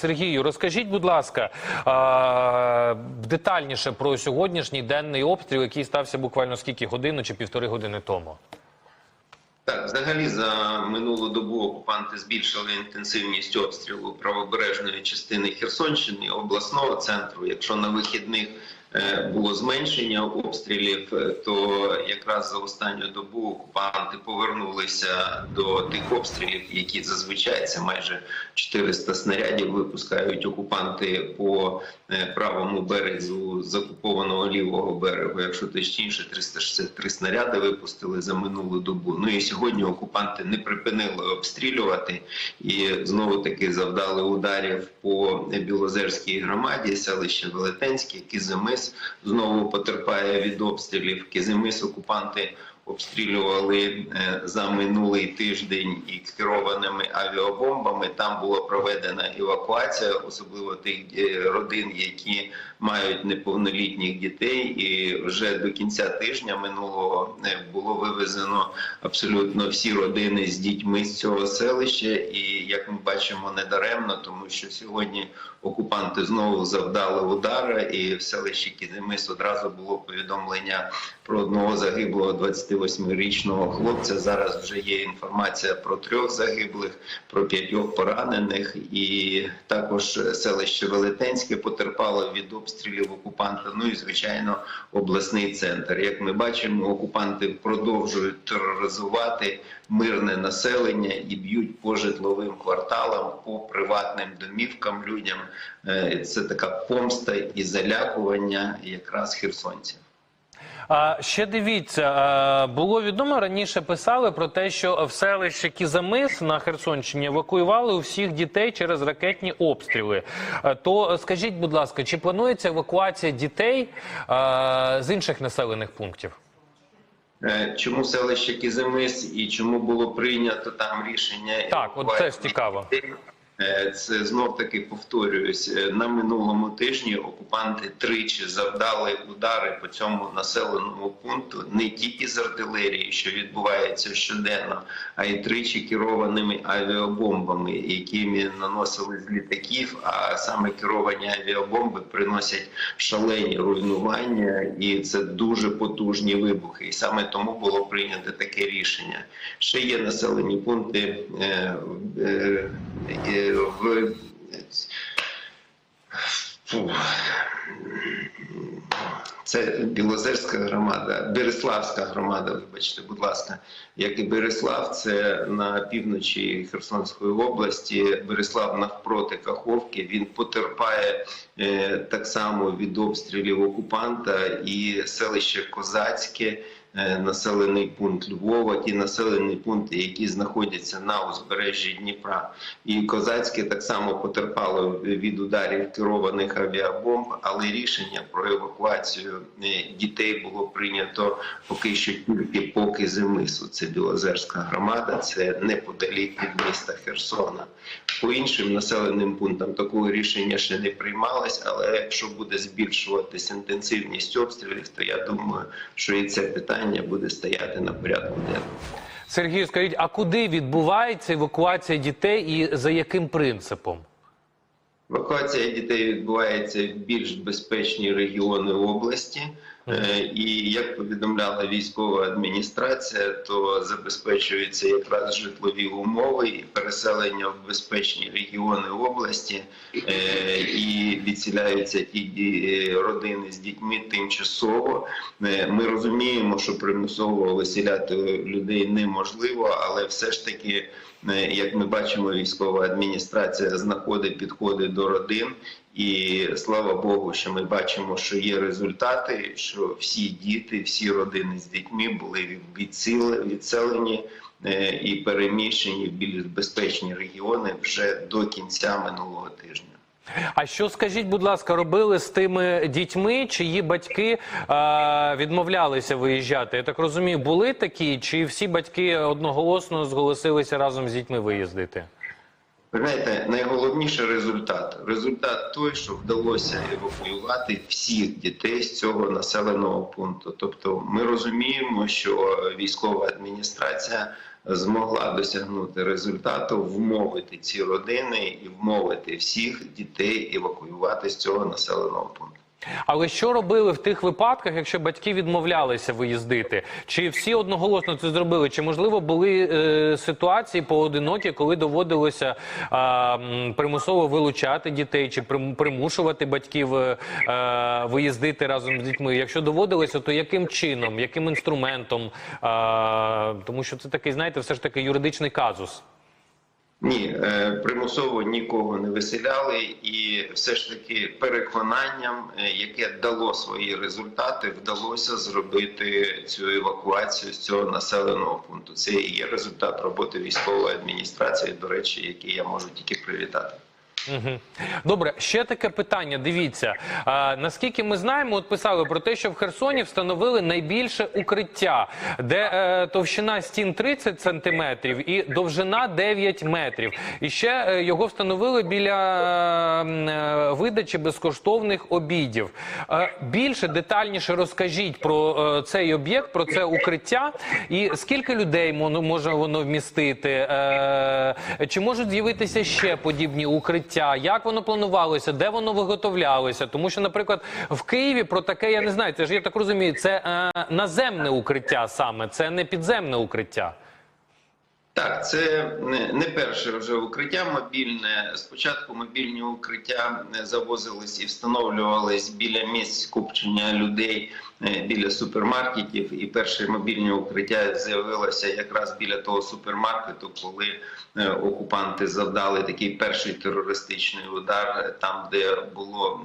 Сергію, розкажіть, будь ласка, детальніше про сьогоднішній денний обстріл, який стався буквально скільки годину чи півтори години тому. Так, взагалі за минулу добу окупанти збільшили інтенсивність обстрілу правобережної частини Херсонщини, обласного центру. Якщо на вихідних було зменшення обстрілів, е, то якраз за останню добу окупанти повернулися до тих обстрілів, які зазвичай це майже 400 снарядів випускають окупанти по е, правому березу з окупованого лівого берегу. Якщо точніше, 363 снаряди випустили за минулу добу. Ну і сьогодні окупанти не припинили обстрілювати і знову таки завдали ударів по Білозерській громаді, селище Велетенське, Кизимис знову потерпає від обстрілів. Кізимис окупанти обстрілювали е, за минулий тиждень і керованими авіабомбами. Там була проведена евакуація, особливо тих е, родин, які мають неповнолітніх дітей. І вже до кінця тижня минулого е, було вивезено абсолютно всі родини з дітьми з цього селища. І як ми бачимо, недаремно, тому що сьогодні окупанти знову завдали удара, і в селищі Кізимис одразу було повідомлення про одного загиблого 28-річного хлопця. Зараз вже є інформація про трьох загиблих, про п'ятьох поранених, і також селище Велетенське потерпало від обстрілів окупанта. Ну і звичайно, обласний центр. Як ми бачимо, окупанти продовжують тероризувати мирне населення і б'ють по житловим кварталам, по приватним домівкам людям. Е, Це така помста і залякування якраз херсонців. А ще дивіться, було відомо раніше писали про те, що в селище Кізамис на Херсонщині евакуювали усіх дітей через ракетні обстріли. То скажіть, будь ласка, чи планується евакуація дітей з інших населених пунктів? Е, Чому селище Кізимис і чому було прийнято там рішення? Так, от це ж цікаво. Е, Це знов таки повторююсь е, на минулому тижні. Окупанти тричі завдали удари по цьому населеному пункту не тільки з артилерії, що відбувається щоденно, а й тричі керованими авіабомбами, які наносили з літаків. А саме керовані авіабомби приносять шалені руйнування, і це дуже потужні вибухи. І саме тому було прийнято таке рішення. Ще є населені пункти. е, е, е, в це Білозерська громада, Береславська громада, вибачте, будь ласка, як і Береслав, це на півночі Херсонської області. Береслав навпроти Каховки. Він потерпає е, так само від обстрілів окупанта і селище Козацьке населений пункт Львова, ті населені пункти, які знаходяться на узбережжі Дніпра. І Козацьке так само потерпало від ударів керованих авіабомб, але рішення про евакуацію е, дітей було прийнято поки що тільки поки Зимису. Це Білозерська громада, це неподалік від міста Херсона. По іншим населеним пунктам такого рішення ще не приймалось, але якщо буде збільшуватись інтенсивність обстрілів, то я думаю, що і це питання буде стояти на порядку денному. Сергію, скажіть, а куди відбувається евакуація дітей і за яким принципом? Евакуація дітей відбувається в більш безпечні регіони області. Е, І як повідомляла військова адміністрація, то забезпечуються якраз житлові умови і переселення в безпечні регіони області, е, і відселяються ті родини з дітьми тимчасово. Е, Ми розуміємо, що примусово виселяти людей неможливо, але все ж таки. Е, Як ми бачимо, військова адміністрація знаходить підходи до родин, і слава Богу, що ми бачимо, що є результати, що всі діти, всі родини з дітьми були відселені е, і переміщені в більш безпечні регіони вже до кінця минулого тижня. А що скажіть, будь ласка, робили з тими дітьми, чиї батьки е, відмовлялися виїжджати? Я так розумію, були такі, чи всі батьки одноголосно зголосилися разом з дітьми виїздити? Ви знаєте, найголовніше результат. Результат той, що вдалося евакуювати всіх дітей з цього населеного пункту. Тобто, ми розуміємо, що військова адміністрація змогла досягнути результату, вмовити ці родини і вмовити всіх дітей евакуювати з цього населеного пункту. Але що робили в тих випадках, якщо батьки відмовлялися виїздити? Чи всі одноголосно це зробили? Чи можливо були е, ситуації поодинокі, коли доводилося е, примусово вилучати дітей, чи прим- примушувати батьків е, е, виїздити разом з дітьми? Якщо доводилося, то яким чином, яким інструментом? Е, тому що це такий, знаєте, все ж таки юридичний казус. Ні, е, примусово нікого не виселяли, і все ж таки переконанням, е, яке дало свої результати, вдалося зробити цю евакуацію з цього населеного пункту. Це і є результат роботи військової адміністрації, до речі, який я можу тільки привітати. Добре, ще таке питання. Дивіться, наскільки ми знаємо, от писали про те, що в Херсоні встановили найбільше укриття, де е, товщина стін 30 сантиметрів і довжина 9 метрів. І ще е, його встановили біля е, видачі безкоштовних обідів. Більше детальніше розкажіть про цей об'єкт, про це укриття, і скільки людей може воно вмістити, чи можуть з'явитися ще подібні укриття? Як воно планувалося, де воно виготовлялося? Тому що, наприклад, в Києві про таке я не знаю. Це ж я так розумію, це е, наземне укриття саме, це не підземне укриття. Так, це не, перше вже укриття мобільне. Спочатку мобільні укриття е, завозились і встановлювались біля місць скупчення людей біля супермаркетів. І перше мобільне укриття з'явилося якраз біля того супермаркету, коли е, окупанти завдали такий перший терористичний удар, е, там де було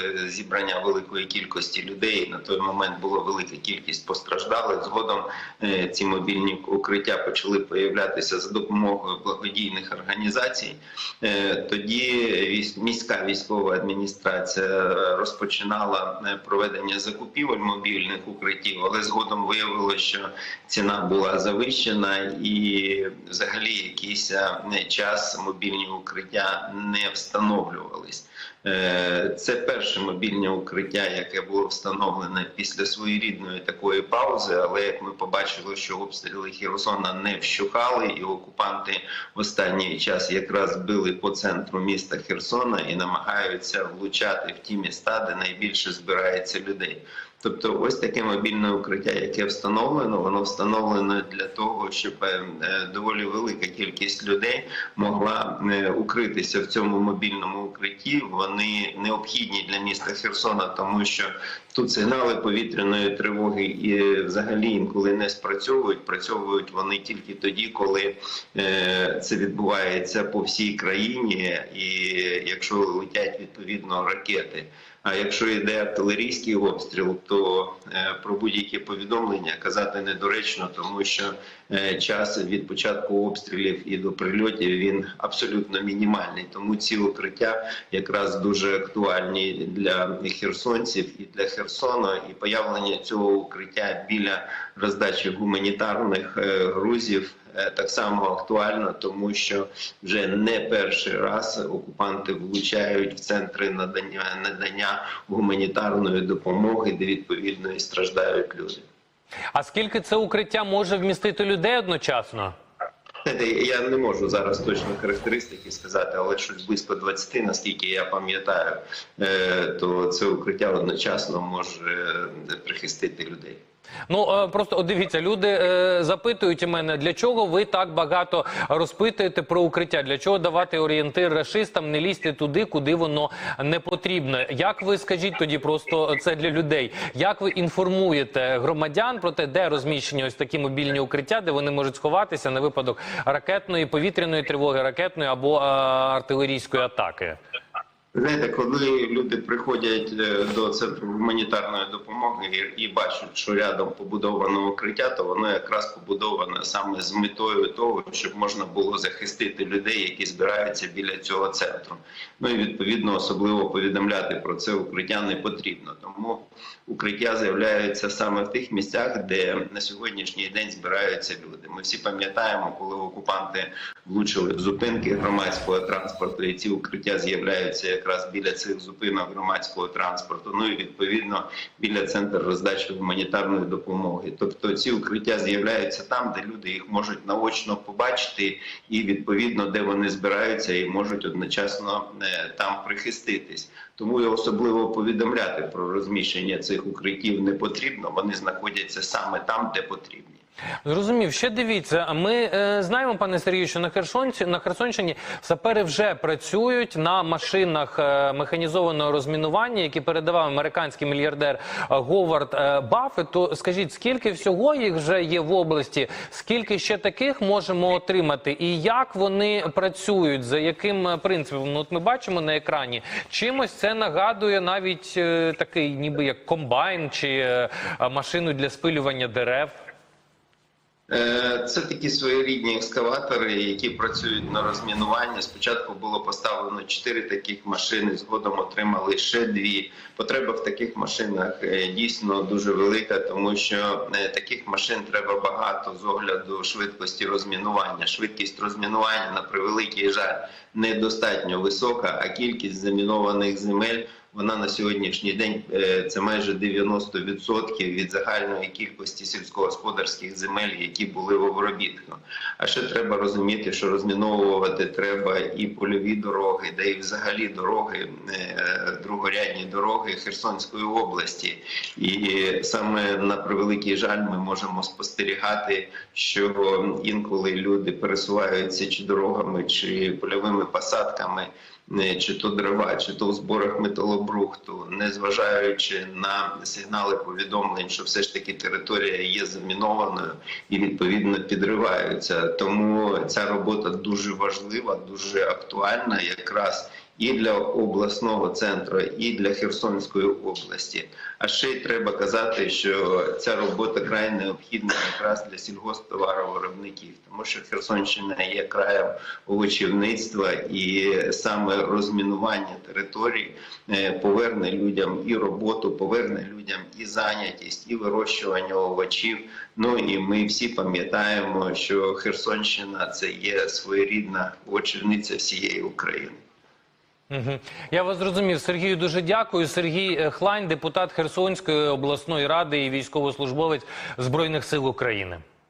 е, зібрання великої кількості людей. На той момент була велика кількість постраждалих. Згодом е, ці мобільні укриття почали появлятися за допомогою благодійних організацій. Е, Тоді міська військова адміністрація е, розпочинала е, проведення закупівель мобільних укриттів, але згодом виявилося, що ціна була завищена, і взагалі якийсь е, час мобільні укриття не встановлювались. Е, Це перше мобільне укриття, яке було встановлене після своєрідної такої паузи. Але як ми побачили, що обстріли Херсона не вщухали, і окупанти в останній час якраз били по центру міста Херсона і намагаються влучати в ті міста, де найбільше збирається людей. Тобто, ось таке мобільне укриття, яке встановлено, воно встановлено для того, щоб е, доволі велика кількість людей могла е, укритися в цьому мобільному укритті. Вони необхідні для міста Херсона, тому що тут сигнали повітряної тривоги і взагалі інколи не спрацьовують. Працьовують вони тільки тоді, коли е, це відбувається по всій країні, і якщо летять відповідно ракети. А якщо йде артилерійський обстріл, то е, про будь-які повідомлення казати недоречно, тому що е, час від початку обстрілів і до прильотів він абсолютно мінімальний. Тому ці укриття якраз дуже актуальні для херсонців і для Херсона. І появлення цього укриття біля роздачі гуманітарних е, грузів так само актуально, тому що вже не перший раз окупанти влучають в центри надання надання гуманітарної допомоги, де відповідно і страждають люди. А скільки це укриття може вмістити людей одночасно? Я не можу зараз точно характеристики сказати, але щось близько 20, наскільки я пам'ятаю, е, то це укриття одночасно може е, прихистити людей. Ну е, просто дивіться, люди е, запитують мене, для чого ви так багато розпитуєте про укриття? Для чого давати орієнтир рашистам, не лізти туди, куди воно не потрібно? Як ви скажіть тоді просто це для людей? Як ви інформуєте громадян про те, де розміщені ось такі мобільні укриття, де вони можуть сховатися на випадок ракетної, повітряної тривоги, ракетної або е, артилерійської атаки? Знаєте, коли люди приходять е, до центру гуманітарної допомоги і, бачать, що рядом побудовано укриття, то воно якраз побудоване саме з метою того, щоб можна було захистити людей, які збираються біля цього центру. Ну і відповідно особливо повідомляти про це укриття не потрібно. Тому укриття з'являються саме в тих місцях, де на сьогоднішній день збираються люди. Ми всі пам'ятаємо, коли окупанти влучили в зупинки громадського транспорту, і ці укриття з'являються якраз біля цих зупинок громадського транспорту. Ну і відповідно біля центру роздачі гуманітарної допомоги. Тобто ці укриття з'являються там, де люди їх можуть наочно побачити, і відповідно де вони збираються і можуть одночасно е, там прихиститись. Тому і особливо повідомляти про розміщення цих укриттів не потрібно. Вони знаходяться саме там, де потрібні. Зрозумів, ще дивіться. Ми е, знаємо, пане Сергію, що на Херсонці на Херсонщині сапери вже працюють на машинах е, механізованого розмінування, які передавав американський мільярдер е, Говард е, Баффет. То скажіть, скільки всього їх вже є в області? Скільки ще таких можемо отримати? І як вони працюють? За яким е, принципом? Ну, от ми бачимо на екрані. Чимось це нагадує навіть е, такий, ніби як комбайн чи е, е, машину для спилювання дерев. Е, Це такі своєрідні екскаватори, які працюють на розмінуванні. Спочатку було поставлено чотири таких машини, згодом отримали ще дві. Потреба в таких машинах е, дійсно дуже велика, тому що е, таких машин треба багато з огляду швидкості розмінування. Швидкість розмінування на превеликий жаль недостатньо висока, а кількість замінованих земель вона на сьогоднішній день е, це майже 90% від загальної кількості сільськогосподарських земель, які були в обробітку. А ще треба розуміти, що розміновувати треба і польові дороги, де і взагалі дороги, е, другорядні дороги Херсонської області. І саме на превеликий жаль, ми можемо спостерігати, що інколи люди пересуваються чи дорогами, чи польовими посадками чи то дрова, чи то в зборах металобрухту, незважаючи на сигнали повідомлень, що все ж таки територія є замінованою і відповідно підриваються. Тому ця робота дуже важлива, дуже актуальна, якраз і для обласного центру, і для Херсонської області. А ще й треба казати, що ця робота край необхідна якраз для сільгосптоваровиробників, тому що Херсонщина є краєм овочівництва, і саме розмінування територій е, поверне людям і роботу, поверне людям і зайнятість, і вирощування овочів. Ну і ми всі пам'ятаємо, що Херсонщина це є своєрідна овочівниця всієї України. Я вас зрозумів. Сергію дуже дякую. Сергій е, Хлань, депутат Херсонської обласної ради і військовослужбовець Збройних сил України.